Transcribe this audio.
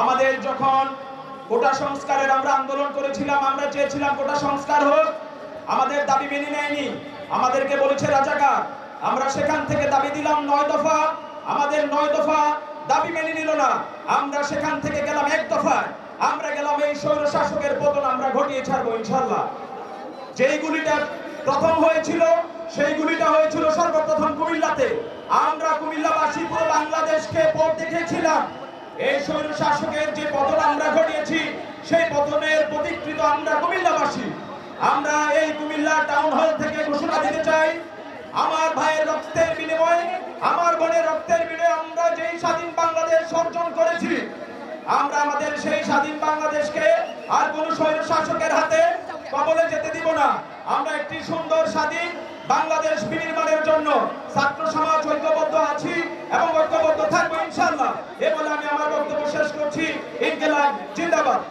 আমাদের যখন কোটা সংস্কারের আমরা আন্দোলন করেছিলাম, আমরা চেয়েছিলাম কোটা সংস্কার হোক, আমাদের দাবি মেনে নেয়নি। আমাদেরকে বলেছে, রাজাকার, আমরা সেখান থেকে দাবি দিলাম নয় দফা। আমাদের নয় দফা দাবি মেনে নিল না। আমরা সেখান থেকে গেলাম এক দফায়। আমরা গেলাম এই স্বৈর শাসকের পতন, আমরা ঘটিয়ে ছাড়বো ইনশাল্লাহ যেই গুলিটা প্রথম হয়েছিল, সেই গুলিটা হয়েছিল সর্বপ্রথম কুমিল্লাতে। আমরা কুমিল্লাবাসী পুরো বাংলাদেশকে পথ দেখেছিলাম এই স্বৈর শাসকের যে পতন আমরা ঘটিয়েছি, সেই পতনের প্রতিকৃত আমরা কুমিল্লাবাসী। আমরা এই কুমিল্লা টাউন হল থেকে ঘোষণা দিতে চাই, আমার ভাইয়ের রক্তের বিনিময়ে, আমার বোনের রক্তের বিনিময়ে আমরা যেই স্বাধীন বাংলাদেশ অর্জন করেছি, আমরা আমাদের সেই স্বাধীন বাংলাদেশকে আর কোন স্বৈর শাসকের হাতে কবলে যেতে দিব না। আমরা একটি সুন্দর স্বাধীন বাংলাদেশ বিনির্মাণের জন্য ছাত্র সমাজ ঐক্যবদ্ধ আছি এবং ঐক্যবদ্ধ থাকব ইনশাআল্লাহ। করছি ইনকেলাব জিন্দাবাদ।